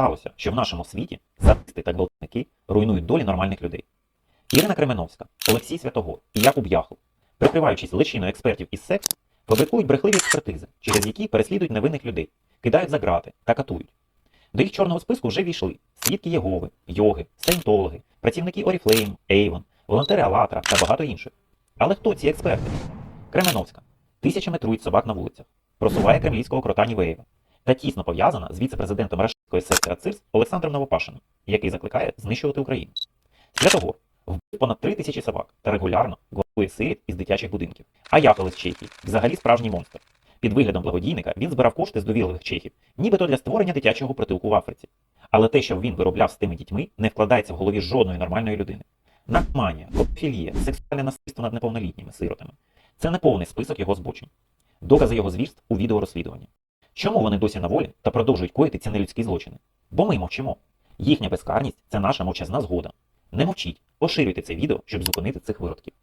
сталося, що в нашому світі садисти та гвалтівники руйнують долі нормальних людей? Ірина Кременовська, Олексій Святогор і Якуб Яхов, прикриваючись личиною експертів із сексу, фабрикують брехливі експертизи, через які переслідують невинних людей, кидають за грати та катують. До їх чорного списку вже війшли свідки Єгови, йоги, саєнтологи, працівники Oriflame, Avon, волонтери Алатра та багато інших. Але хто ці експерти? Кременовська. Тисячами трують собак на вулицях, просуває кремлівського крота Нівеєва та тісно пов'язана з віце-президентом рашистської секти ЦИРС Олександром Новопашиним, який закликає знищувати Україну. Святогор вбив понад три тисячі собак та регулярно гвалтує сиріт із дитячих будинків. А з Чехії взагалі справжній монстр. Під виглядом благодійника він збирав кошти з довірливих чехів, нібито для створення дитячого притулку в Африці. Але те, що він виробляв з тими дітьми, не вкладається в голові жодної нормальної людини. Наркоманія, кофілія, сексуальне насильство над неповнолітніми сиротами це не повний список його збочень. Докази його звірств у відеорозслідуванні. Чому вони досі на волі та продовжують коїти ці нелюдські злочини? Бо ми мовчимо. Їхня безкарність це наша мовчазна згода. Не мовчіть, поширюйте це відео, щоб зупинити цих виродків.